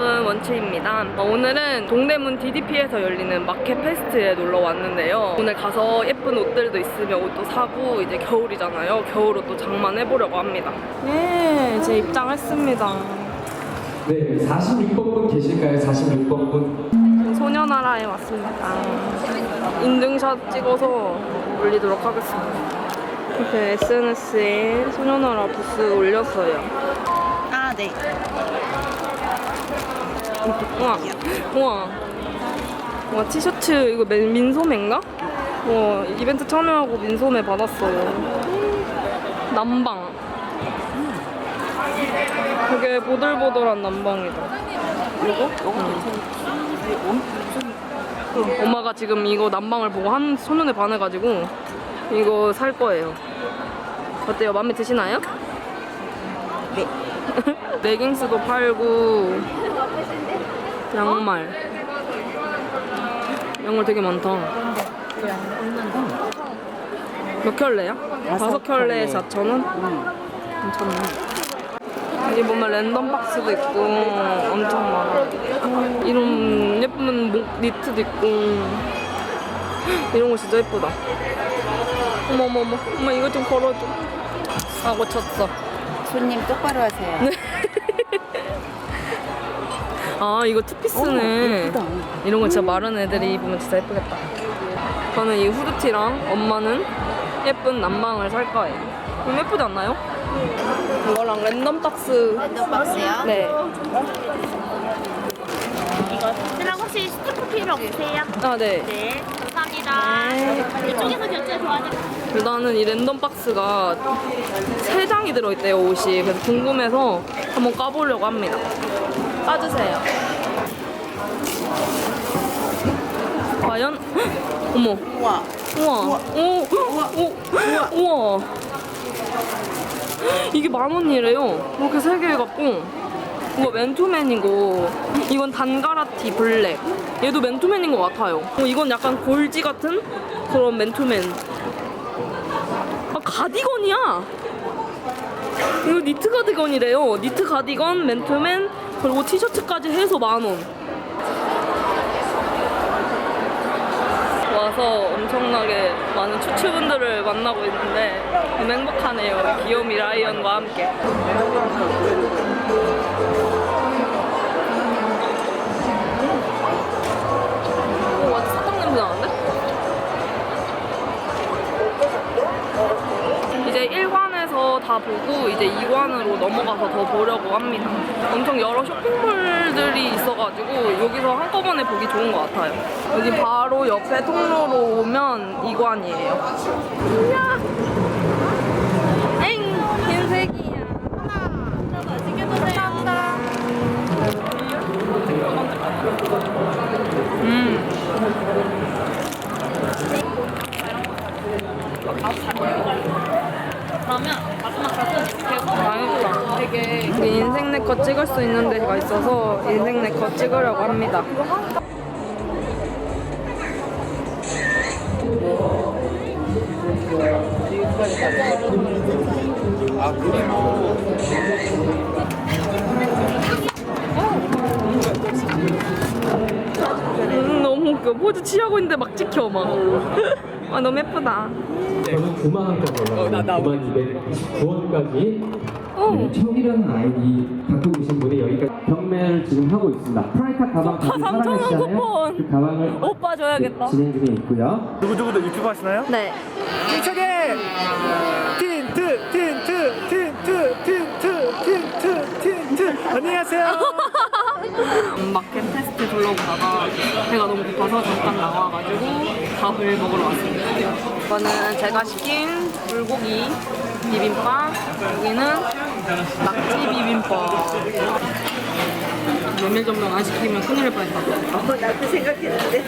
여러분 원추입니다. 어, 오늘은 동대문 DDP에서 열리는 마켓 페스트에 놀러 왔는데요. 오늘 가서 예쁜 옷들도 있으면 옷도 사고 이제 겨울이잖아요. 겨울 옷 도 장만해보려고 합니다. 예, 제 입장했습니다. 네, 46번분 계실까요? 46번분. 소녀나라에 왔습니다. 인증샷 찍어서 올리도록 하겠습니다. 이렇게 SNS에 소녀나라 부스 올렸어요. 아, 네. 우와, 우와. 와, 티셔츠, 이거 맨- 민소매인가? 와, 이벤트 참여하고 민소매 받았어요. 남방. 되게 보들보들한 남방이다. 요거 괜찮지? 엄마가 지금 이거 남방을 보고 한 소년에 반해가지고 이거 살 거예요. 어때요? 마음에 드시나요? 네. 레깅스도 팔고 양말 양말 되게 많다. 몇 켤레야? 다섯 켤레에 4,000원? 괜찮네. 여기 보면 랜덤 박스도 있고 엄청 많아. 이런 예쁜 목 니트도 있고 이런 거 진짜 예쁘다. 어머 어머 어머 엄마 이거 좀 걸어줘. 사고 쳤어. 손님 똑바로 하세요. 아 이거 투피스네. 예쁘다. 이런 거 진짜 마른 애들이 입으면 진짜 예쁘겠다. 저는 이 후드티랑 엄마는 예쁜 남방을 살 거예요. 그럼 예쁘지 않나요? 이거랑 랜덤 박스. 랜덤 박스요? 네. 그럼 혹시 스티커 필요 없으세요? 아 네. 네, 감사합니다. 이쪽에서 결제 도와드릴게요. 일단은 이 랜덤 박스가 세 장이 들어있대요 옷이 그래서 궁금해서 한번 까보려고 합니다 까주세요. 과연? 헉! 어머. 우와. 우와. 오. 오, 우와. 이게 만 원이래요. 이렇게 세개 해갖고. 이거 맨투맨이고 이건 단가라티 블랙. 얘도 맨투맨인 것 같아요. 어, 이건 약간 골지 같은 그런 맨투맨. 아 가디건이야. 이거 니트 가디건이래요. 니트 가디건 맨투맨 그리고 티셔츠까지 해서 만 원. 와서 엄청나게 많은 추추분들을 만나고 있는데 너무 행복하네요. 귀요미 라이언과 함께 보고 이제 2관으로 넘어가서 더 보려고 합니다. 엄청 여러 쇼핑몰들이 있어가지고 여기서 한꺼번에 보기 좋은 것 같아요. 여기 바로 옆에 통로로 오면 2관이에요. 야! 엥! 흰색이야. 감사합니다. 음. 맛있다. 되게 인생 네컷 찍을 수 있는 데가 있어서 인생 네컷 찍으려고 합니다. 음, 너무 웃겨. 포즈 취하고 있는데 막 찍혀, 막. 아, 너무 예쁘다. 저는 9만 원까지 올라가요. 9만 299원까지. 어. 네, 청이라는 아이디 갖고 계신 분이 여기까지 경매를 지금 하고 있습니다. 프라이카 가방 3,000원 사랑하시잖아요. 쿠폰. 그 가방을 오빠 줘야겠다. 진행 중에 있고요. 누구누구도 유튜브 하시나요? 네. 힘차게! 틴트, 틴트, 틴트, 틴트, 틴트, 틴트. 안녕하세요. 마켓 테스트 둘러보다가 배가 너무 고파서 잠깐 나와가지고 밥을 먹으러 왔습니다. 이거는 제가 시킨 불고기 비빔밥, 여기는 낙지 비빔밥. 메밀 전병 안 시키면 큰일 날 뻔했다. 어, 나도 생각했는데.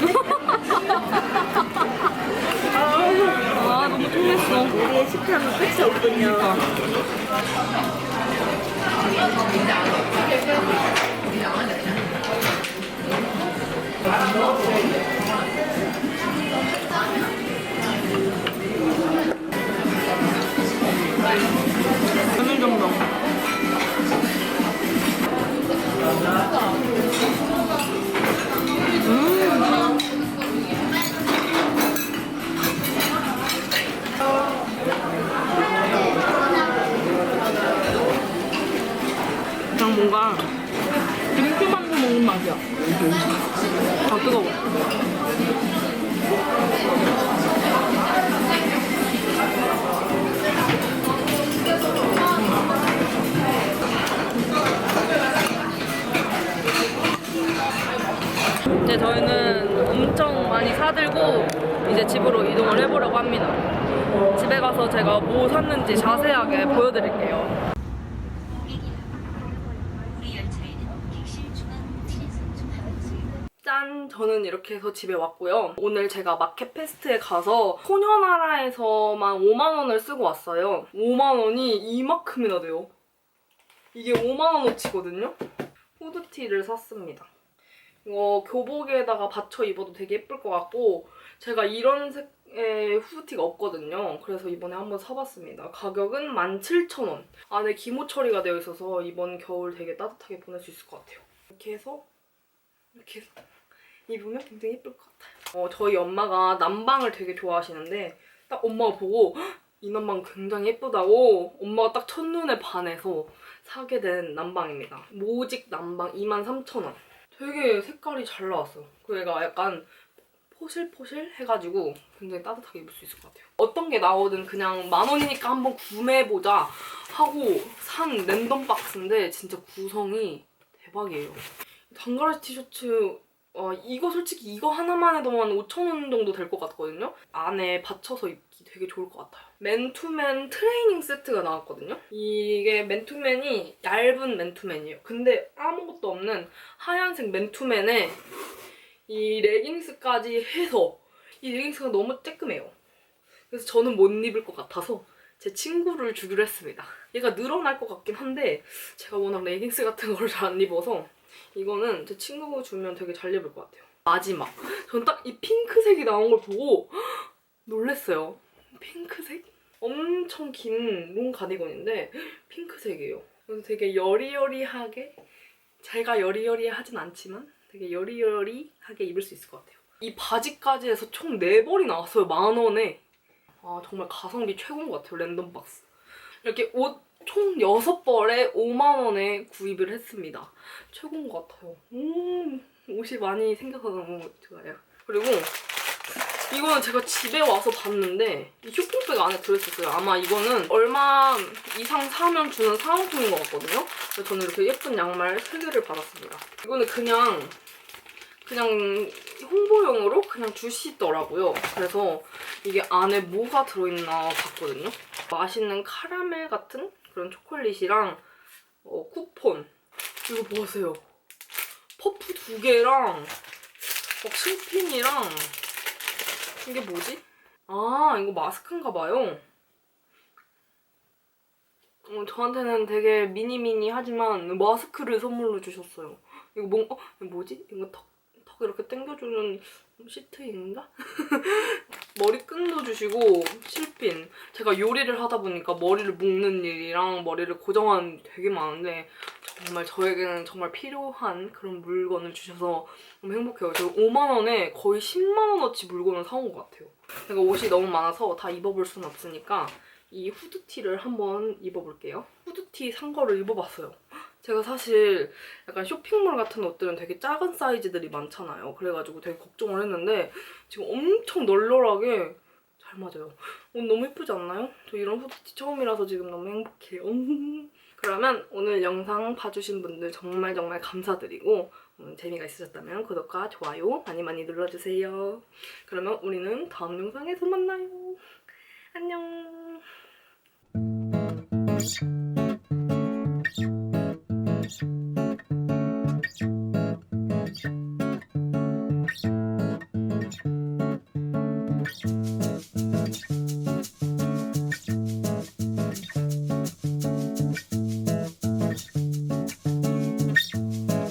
아 너무 통했어. 우리의 식탐은 끝이 없군요. 메밀전병. 맛이야. 아 뜨거워. 이제 저희는 엄청 많이 사들고 이제 집으로 이동을 해보려고 합니다. 집에 가서 제가 뭐 샀는지 자세하게 보여드릴게요. 짠! 저는 이렇게 해서 집에 왔고요. 오늘 제가 마켓 페스트에 가서 소녀나라에서만 5만원을 쓰고 왔어요. 5만원이 이만큼이나 돼요. 이게 5만원어치거든요? 후드티를 샀습니다. 이거 교복에다가 받쳐 입어도 되게 예쁠 것 같고 제가 이런 색의 후드티가 없거든요. 그래서 이번에 한번 사봤습니다. 가격은 17,000원. 안에 기모 처리가 되어 있어서 이번 겨울 되게 따뜻하게 보낼 수 있을 것 같아요. 이렇게 해서 이렇게 해서 입으면 굉장히 예쁠 것 같아요. 어, 저희 엄마가 남방을 되게 좋아하시는데 딱 엄마가 보고 "헉, 이 남방 굉장히 예쁘다고 엄마가 딱 첫눈에 반해서 사게 된 남방입니다. 모직 남방 23,000원. 되게 색깔이 잘 나왔어요. 그 애가 약간 포실포실 해가지고 굉장히 따뜻하게 입을 수 있을 것 같아요. 어떤 게 나오든 그냥 만 원이니까 한번 구매해보자 하고 산 랜덤 박스인데 진짜 구성이 대박이에요. 단가라지 티셔츠 어, 이거 솔직히 이거 하나만 해도 한 5,000원 정도 될 것 같거든요? 안에 받쳐서 입기 되게 좋을 것 같아요. 맨투맨 트레이닝 세트가 나왔거든요? 이게 맨투맨이 얇은 맨투맨이에요. 근데 아무것도 없는 하얀색 맨투맨에 이 레깅스까지 해서 이 레깅스가 너무 쬐끔해요. 그래서 저는 못 입을 것 같아서 제 친구를 주기로 했습니다. 얘가 늘어날 것 같긴 한데 제가 워낙 레깅스 같은 걸 잘 안 입어서 이거는 제 친구가 주면 되게 잘 입을 것 같아요. 마지막. 전 딱 이 핑크색이 나온 걸 보고 놀랬어요. 핑크색? 엄청 긴 롱 가디건인데 핑크색이에요. 그래서 되게 여리여리하게 제가 여리여리하진 않지만 되게 여리여리하게 입을 수 있을 것 같아요. 이 바지까지 해서 총 4벌이 나왔어요. 만 원에. 아 정말 가성비 최고인 것 같아요. 랜덤 박스. 이렇게 옷 총 6벌에 5만 원에 구입을 했습니다. 최고인 것 같아요. 음, 옷이 많이 생겨서 너무 좋아요. 그리고 이거는 제가 집에 와서 봤는데 이 쇼핑백 안에 들어있었어요. 아마 이거는 얼마 이상 사면 주는 사은품인 것 같거든요. 그래서 저는 이렇게 예쁜 양말 3개를 받았습니다. 이거는 그냥 그냥 홍보용으로 그냥 주시더라고요. 그래서 이게 안에 뭐가 들어있나 봤거든요. 맛있는 카라멜 같은 그런 초콜릿이랑 어, 쿠폰 이거 보세요. 퍼프 두 개랑 막 실핀이랑 이게 뭐지? 아 이거 마스크인가 봐요. 어, 저한테는 되게 미니미니 하지만 마스크를 선물로 주셨어요. 이거 뭐, 어, 이거 뭐지? 이거 턱, 턱 이렇게 당겨주는 시트인가? 머리끈도 주시고 실핀. 제가 요리를 하다 보니까 머리를 묶는 일이랑 머리를 고정하는 일이 되게 많은데 정말 저에게는 정말 필요한 그런 물건을 주셔서 너무 행복해요. 제가 5만 원에 거의 10만 원어치 물건을 사온 것 같아요. 제가 옷이 너무 많아서 다 입어볼 수는 없으니까 이 후드티를 한번 입어볼게요. 후드티 산 거를 입어봤어요. 제가 사실 약간 쇼핑몰 같은 옷들은 되게 작은 사이즈들이 많잖아요. 그래가지고 되게 걱정을 했는데 지금 엄청 널널하게 잘 맞아요. 옷 너무 예쁘지 않나요? 저 이런 후드티 처음이라서 지금 너무 행복해요. 그러면 오늘 영상 봐주신 분들 정말 정말 감사드리고 음, 재미가 있으셨다면 구독과 좋아요 많이 많이 눌러주세요. 그러면 우리는 다음 영상에서 만나요. 안녕.